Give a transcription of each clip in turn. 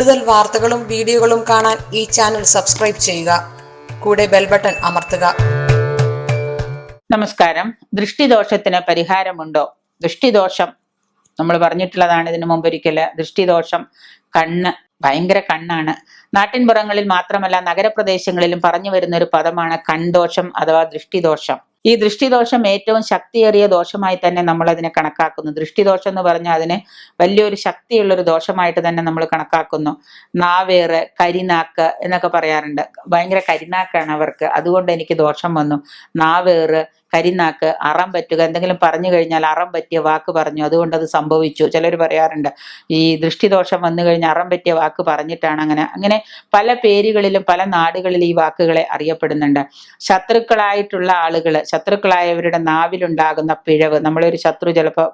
കൂടുതൽ വാർത്തകളും വീഡിയോകളും കാണാൻ ഈ ചാനൽ സബ്സ്ക്രൈബ് ചെയ്യുക. കൂടെ ബെൽ ബട്ടൺ അമർത്തുക. നമസ്കാരം. ദൃഷ്ടിദോഷത്തിന് പരിഹാരമുണ്ടോ? ദൃഷ്ടിദോഷം. നമ്മൾ പറഞ്ഞിട്ടുള്ളതാണ് ഇതിനു മുമ്പ് ഒരിക്കൽ ദൃഷ്ടിദോഷം കണ്ണ് ഭയങ്കര കണ്ണാണ്. നാട്ടിൻപുറങ്ങളിൽ മാത്രമല്ല നഗരപ്രദേശങ്ങളിലും പറഞ്ഞു വരുന്ന ഒരു പദമാണ് കൺദോഷം അഥവാ ദൃഷ്ടിദോഷം. ഈ ദൃഷ്ടിദോഷം ഏറ്റവും ശക്തിയേറിയ ദോഷമായി തന്നെ നമ്മൾ അതിനെ കണക്കാക്കുന്നു. ദൃഷ്ടിദോഷം എന്ന് പറഞ്ഞാൽ അതിന് വലിയൊരു ശക്തിയുള്ള ഒരു ദോഷമായിട്ട് തന്നെ നമ്മൾ കണക്കാക്കുന്നു. നാവേറ് കരിനാക്ക് എന്നൊക്കെ പറയാറുണ്ട്. ഭയങ്കര കരിനാക്കാണ് അവർക്ക്. അതുകൊണ്ട് എനിക്ക് ദോഷം വന്നു. നാവേറ് കരിനാക്ക് അറം പറ്റുക എന്തെങ്കിലും പറഞ്ഞു കഴിഞ്ഞാൽ അറം പറ്റിയ വാക്ക് പറഞ്ഞു. അതുകൊണ്ട് അത് സംഭവിച്ചു. ചിലർ പറയാറുണ്ട് ഈ ദൃഷ്ടിദോഷം വന്നു കഴിഞ്ഞാൽ അറം പറ്റിയ വാക്ക് പറഞ്ഞിട്ടാണ് അങ്ങനെ. അങ്ങനെ പല പേരുകളിലും പല നാടുകളിലും ഈ വാക്കുകളെ അറിയപ്പെടുന്നുണ്ട്. ശത്രുക്കളായിട്ടുള്ള ആളുകൾ ശത്രുക്കളായവരുടെ നാവിലുണ്ടാകുന്ന പിഴവ്. നമ്മളൊരു ശത്രു ചിലപ്പോൾ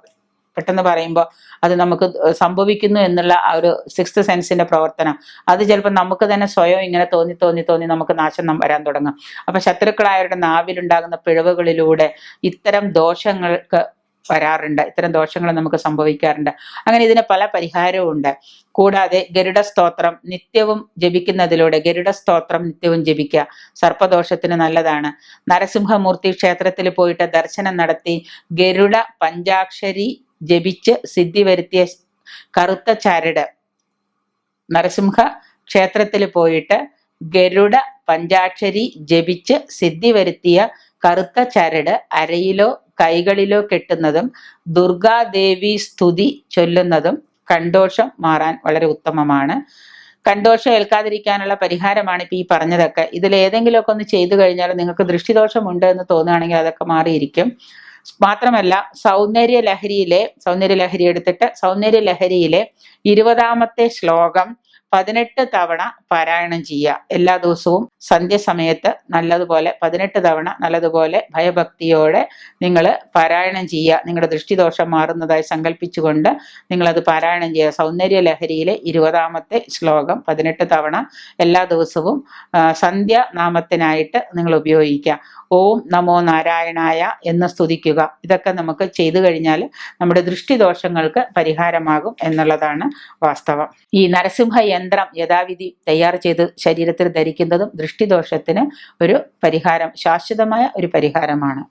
പെട്ടെന്ന് പറയുമ്പോൾ അത് നമുക്ക് സംഭവിക്കുന്നു എന്നുള്ള ആ ഒരു സിക്സ്ത് സെൻസിന്റെ പ്രവർത്തനം. അത് ചിലപ്പോൾ നമുക്ക് തന്നെ സ്വയം ഇങ്ങനെ തോന്നി തോന്നി തോന്നി നമുക്ക് നാശം വരാൻ തുടങ്ങും. അപ്പൊ ശത്രുക്കളായവരുടെ നാവിലുണ്ടാകുന്ന പിഴവുകളിലൂടെ ഇത്തരം ദോഷങ്ങൾക്ക് വരാറുണ്ട്. ഇത്തരം ദോഷങ്ങൾ നമുക്ക് സംഭവിക്കാറുണ്ട്. അങ്ങനെ ഇതിന് പല പരിഹാരവും ഉണ്ട്. കൂടാതെ ഗരുഡ സ്തോത്രം നിത്യവും ജപിക്കുന്നതിലൂടെ ഗരുഡ സ്തോത്രം നിത്യവും ജപിക്കുക സർപ്പദോഷത്തിന് നല്ലതാണ്. നരസിംഹമൂർത്തി ക്ഷേത്രത്തിൽ പോയിട്ട് ദർശനം നടത്തി ഗരുഡ പഞ്ചാക്ഷരി ജപിച്ച് സിദ്ധി വരുത്തിയ കറുത്ത ചരട്. നരസിംഹ ക്ഷേത്രത്തിൽ പോയിട്ട് ഗരുഡ പഞ്ചാക്ഷരി ജപിച്ച് സിദ്ധി വരുത്തിയ കറുത്ത ചരട് അരയിലോ കൈകളിലോ കെട്ടുന്നതും ദുർഗാദേവി സ്തുതി ചൊല്ലുന്നതും കണ്ടോഷം മാറാൻ വളരെ ഉത്തമമാണ്. കണ്ടോഷം ഏൽക്കാതിരിക്കാനുള്ള പരിഹാരമാണ് ഇപ്പൊ ഈ പറഞ്ഞതൊക്കെ. ഇതിൽ ഏതെങ്കിലുമൊക്കെ ഒന്ന് ചെയ്തു കഴിഞ്ഞാൽ നിങ്ങൾക്ക് ദൃഷ്ടിദോഷമുണ്ട് എന്ന് തോന്നുകയാണെങ്കിൽ അതൊക്കെ മാറിയിരിക്കും. മാത്രമല്ല സൗന്ദര്യ ലഹരിയിലെ സൗന്ദര്യ ലഹരി എടുത്തിട്ട് സൗന്ദര്യ ലഹരിയിലെ ഇരുപതാമത്തെ ശ്ലോകം പതിനെട്ട് തവണ പാരായണം ചെയ്യുക. എല്ലാ ദിവസവും സന്ധ്യസമയത്ത് നല്ലതുപോലെ പതിനെട്ട് തവണ നല്ലതുപോലെ ഭയഭക്തിയോടെ നിങ്ങൾ പാരായണം ചെയ്യുക. നിങ്ങളുടെ ദൃഷ്ടിദോഷം മാറുന്നതായി സങ്കല്പിച്ചുകൊണ്ട് നിങ്ങളത് പാരായണം ചെയ്യുക. സൗന്ദര്യ ലഹരിയിലെ ഇരുപതാമത്തെ ശ്ലോകം പതിനെട്ട് തവണ എല്ലാ ദിവസവും സന്ധ്യ നാമത്തിനായിട്ട് നിങ്ങൾ ഉപയോഗിക്കുക. ഓം നമോ നാരായണായ എന്ന് സ്തുതിക്കുക. ഇതൊക്കെ നമുക്ക് ചെയ്തു കഴിഞ്ഞാൽ നമ്മുടെ ദൃഷ്ടിദോഷങ്ങൾക്ക് പരിഹാരമാകും എന്നുള്ളതാണ് വാസ്തവം. ഈ നരസിംഹ യന്ത്രം യഥാവിധി തയ്യാർ ചെയ്ത് ശരീരത്തിൽ ധരിക്കുന്നതും ദൃഷ്ടിദോഷത്തിന് ഒരു പരിഹാരം ശാശ്വതമായ ഒരു പരിഹാരമാണ്.